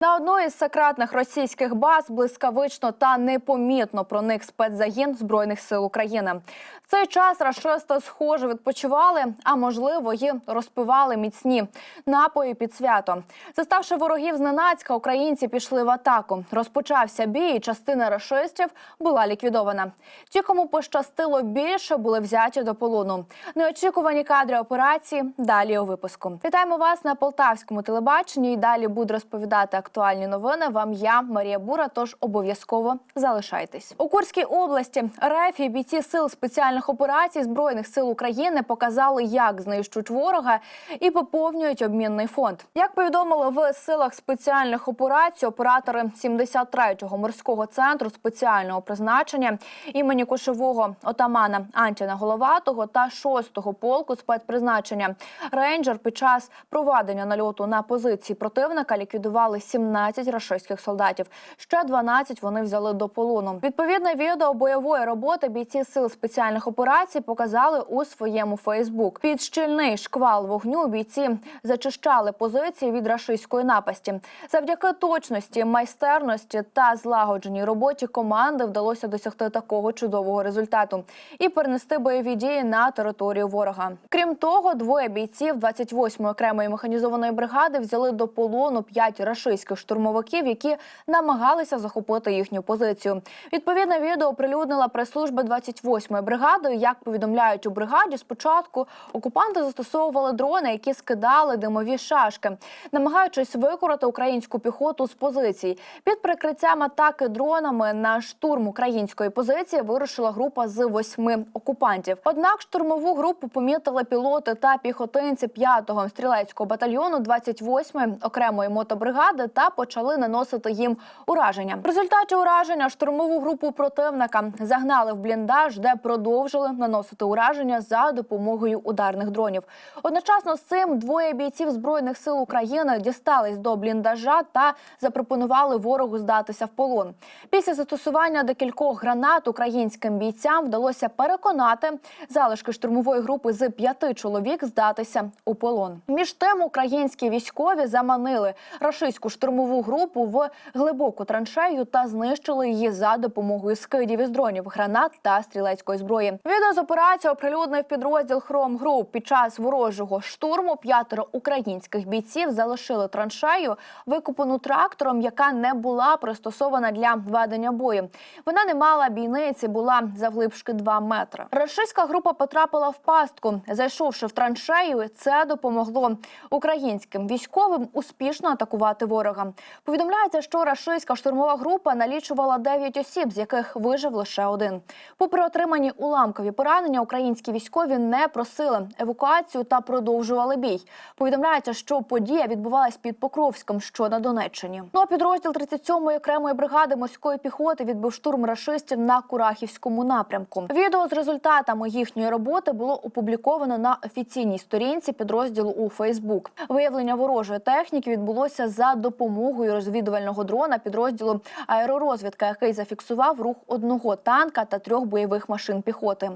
나 На одну із секретних російських баз блискавично та непомітно проник спецзагін збройних сил України. В цей час рашисти схоже відпочивали, а можливо, і розпивали міцні напої під свято. Заставши ворогів зненацька, українці пішли в атаку. Розпочався бій, і частина рашистів була ліквідована. Ті, кому пощастило більше, були взяті до полону. Неочікувані кадри операції. Далі у випуску. Вітаємо вас на полтавському телебаченні. І далі буду розповідати актуальні новини. Вам я Марія Бура. Тож обов'язково залишайтесь у Курській області. РФ і бійці сил спеціальних операцій збройних сил України показали, як знищують ворога і поповнюють обмінний фонд. Як повідомили в силах спеціальних операцій, оператори 73-го морського центру спеціального призначення імені кошового отамана Антіна Головатого та 6-го полку спецпризначення рейнджер під час проведення нальоту на позиції противника ліквідували 17 рашистських солдатів. Ще 12 вони взяли до полону. Відповідне відео бойової роботи бійці сил спеціальних операцій показали у своєму Фейсбук. Під щільний шквал вогню бійці зачищали позиції від рашистської напасті. Завдяки точності, майстерності та злагодженій роботі команди вдалося досягти такого чудового результату і перенести бойові дії на територію ворога. Крім того, двоє бійців 28-ї окремої механізованої бригади взяли до полону п'ять рашистських штурмовиків, які намагалися захопити їхню позицію. Відповідне відео оприлюднила прес-служба 28-ї бригади. Як повідомляють у бригаді, спочатку окупанти застосовували дрони, які скидали димові шашки, намагаючись викорити українську піхоту з позицій. Під прикриттям атаки дронами на штурм української позиції вирушила група з восьми окупантів. Однак штурмову групу помітили пілоти та піхотинці 5-го стрілецького батальйону 28-ї окремої мотобригади та почали наносити їм ураження. В результаті ураження штурмову групу противника загнали в бліндаж, де продовжили наносити ураження за допомогою ударних дронів. Одночасно з цим двоє бійців збройних сил України дістались до бліндажа та запропонували ворогу здатися в полон. Після застосування декількох гранат українським бійцям вдалося переконати залишки штурмової групи з п'яти чоловік здатися у полон. Між тим українські військові заманили рашистську штурмову групу в глибоку траншею та знищили її за допомогою скидів із дронів, гранат та стрілецької зброї. Відео з операції оприлюднив підрозділ Хром Груп. Під час ворожого штурму п'ятеро українських бійців залишили траншею, викупану трактором, яка не була пристосована для ведення бою. Вона не мала бійниці, була завглибшки 2 метри. Рашистська група потрапила в пастку. Зайшовши в траншею, це допомогло українським військовим успішно атакувати ворога. Повідомляється, що рашистська штурмова група налічувала 9 осіб, з яких вижив лише один. Попри отримані уламкові поранення, українські військові не просили евакуацію та продовжували бій. Повідомляється, що подія відбувалась під Покровськом, що на Донеччині. Ну а підрозділ 37-ї окремої бригади морської піхоти відбив штурм рашистів на Курахівському напрямку. Відео з результатами їхньої роботи було опубліковано на офіційній сторінці підрозділу у Фейсбук. Виявлення ворожої техніки відбулося за допомогою розвідувального дрона підрозділу аеророзвідка, який зафіксував рух одного танка та трьох бойових машин піхоти.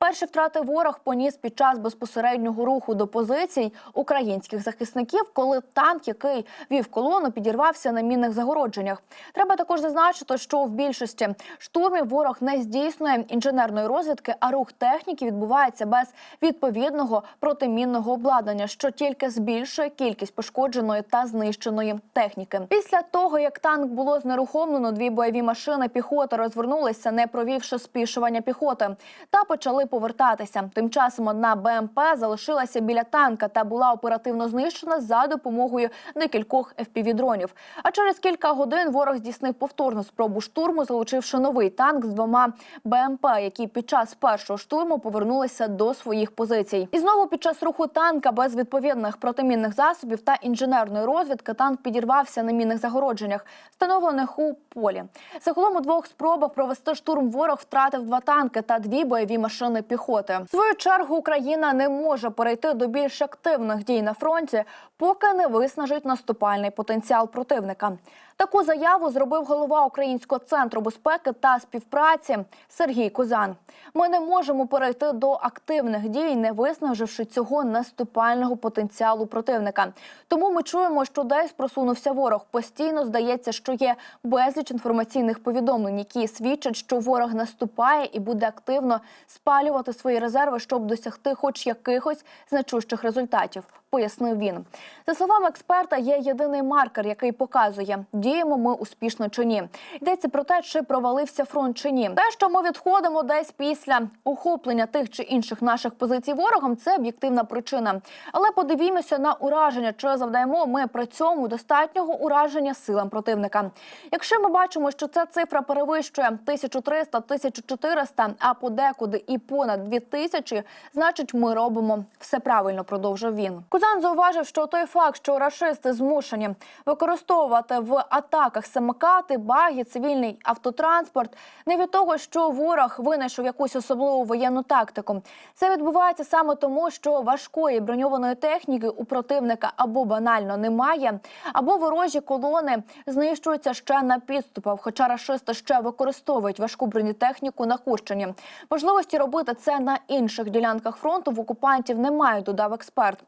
Перші втрати ворог поніс під час безпосереднього руху до позицій українських захисників, коли танк, який вів колону, підірвався на мінних загородженнях. Треба також зазначити, що в більшості штурмів ворог не здійснює інженерної розвідки, а рух техніки відбувається без відповідного протимінного обладнання, що тільки збільшує кількість пошкодженої та знищеної техніки. Після того як танк було знерухомлено, дві бойові машини піхоти розвернулися, не провівши спішування піхоти, та почали повертатися. Тим часом одна БМП залишилася біля танка та була оперативно знищена за допомогою декількох FPV-дронів. А через кілька годин ворог здійснив повторну спробу штурму, залучивши новий танк з двома БМП, які під час першого штурму повернулися до своїх позицій. І знову під час руху танка без відповідних протимінних засобів та інженерної розвідки танк підірвався на мінних загородженнях, встановлених у полі. Загалом у двох спробах провести штурм ворог втратив два танки та дві бойові машини піхоти. В свою чергу Україна не може перейти до більш активних дій на фронті, поки не виснажить наступальний потенціал противника. Таку заяву зробив голова Українського центру безпеки та співпраці Сергій Кузан. Ми не можемо перейти до активних дій, не виснаживши цього наступального потенціалу противника. Тому ми чуємо, що десь просунувся ворог. Постійно здається, що є безліч інформаційних повідомлень, які свідчать, що ворог наступає і буде активно спалювати свої резерви, щоб досягти хоч якихось значущих результатів. Пояснив він за словами експерта. Є єдиний маркер, який показує, діємо ми успішно чи ні. Йдеться про те, чи провалився фронт чи ні. Те, що ми відходимо десь після охоплення тих чи інших наших позицій ворогом, це об'єктивна причина. Але подивімося на ураження, чи завдаємо ми при цьому достатнього ураження силам противника. Якщо ми бачимо, що ця цифра перевищує 1300-1400, а подекуди і понад 2000, значить ми робимо все правильно. Продовжив він. Кузан зауважив, що той факт, що рашисти змушені використовувати в атаках самокати, баги, цивільний автотранспорт, не від того, що ворог винайшов якусь особливу воєнну тактику. Це відбувається саме тому, що важкої броньованої техніки у противника або банально немає, або ворожі колони знищуються ще на підступах. Хоча рашисти ще використовують важку бронетехніку на Курщині. Можливості робити це на інших ділянках фронту в окупантів немає, додав експерт.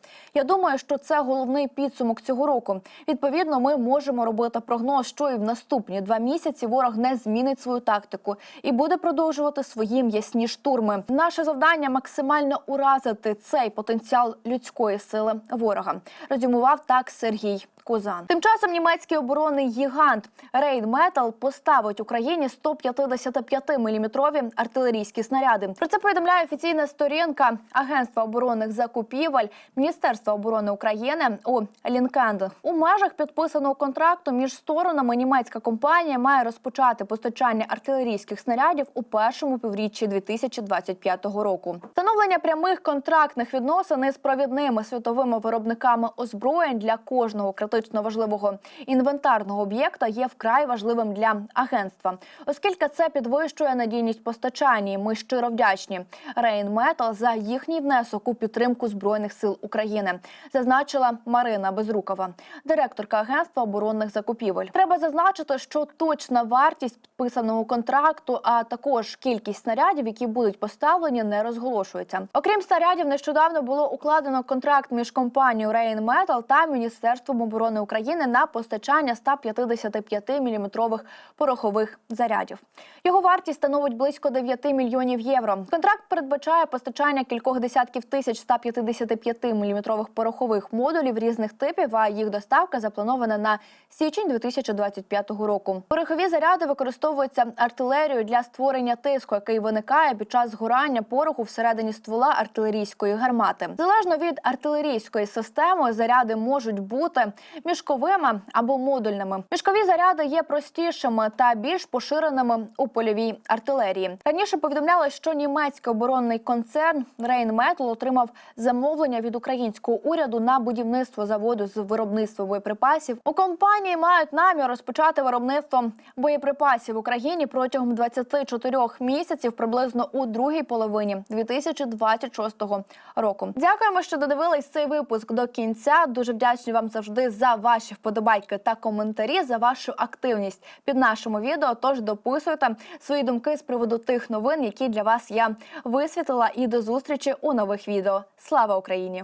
Я думаю, що це головний підсумок цього року. Відповідно, ми можемо робити прогноз, що і в наступні два місяці ворог не змінить свою тактику і буде продовжувати свої м'ясні штурми. Наше завдання максимально уразити цей потенціал людської сили ворога. Резюмував так Сергій. Козан. Тим часом німецький оборонний гігант Рейнметал поставить Україні 155-мм артилерійські снаряди. Про це повідомляє офіційна сторінка Агентства оборонних закупівель Міністерства оборони України у Лінкенд. У межах підписаного контракту між сторонами німецька компанія має розпочати постачання артилерійських снарядів у першому півріччі 2025 року. Встановлення прямих контрактних відносин із провідними світовими виробниками озброєнь для кожного критично важливого інвентарного об'єкта є вкрай важливим для агентства, оскільки це підвищує надійність постачання. Ми щиро вдячні Рейнметал за їхній внесок у підтримку збройних сил України, зазначила Марина Безрукова, директорка агентства оборонних закупівель. Треба зазначити, що точна вартість підписаного контракту, а також кількість снарядів, які будуть поставлені, не розголошується. Окрім снарядів, нещодавно було укладено контракт між компанією Рейнметал та міністерством оборони України на постачання 155-мм порохових зарядів. Його вартість становить близько 9 мільйонів євро. Контракт передбачає постачання кількох десятків тисяч 155-мм порохових модулів різних типів. А їх доставка запланована на січень 2025 року. Порохові заряди використовуються артилерією для створення тиску, який виникає під час згорання пороху всередині ствола артилерійської гармати. Залежно від артилерійської системи, заряди можуть бути мішковими або модульними. Мішкові заряди є простішими та більш поширеними у польовій артилерії. Раніше повідомляли, що німецький оборонний концерн Rheinmetall отримав замовлення від українського уряду на будівництво заводу з виробництва боєприпасів. У компанії мають намір розпочати виробництво боєприпасів в Україні протягом 24 місяців, приблизно у другій половині 2026 року. Дякуємо, що додивились цей випуск до кінця. Дуже вдячні вам завжди за ваші вподобайки та коментарі, за вашу активність під нашому відео. Тож дописуйте свої думки з приводу тих новин, які для вас я висвітлила. І до зустрічі у нових відео. Слава Україні!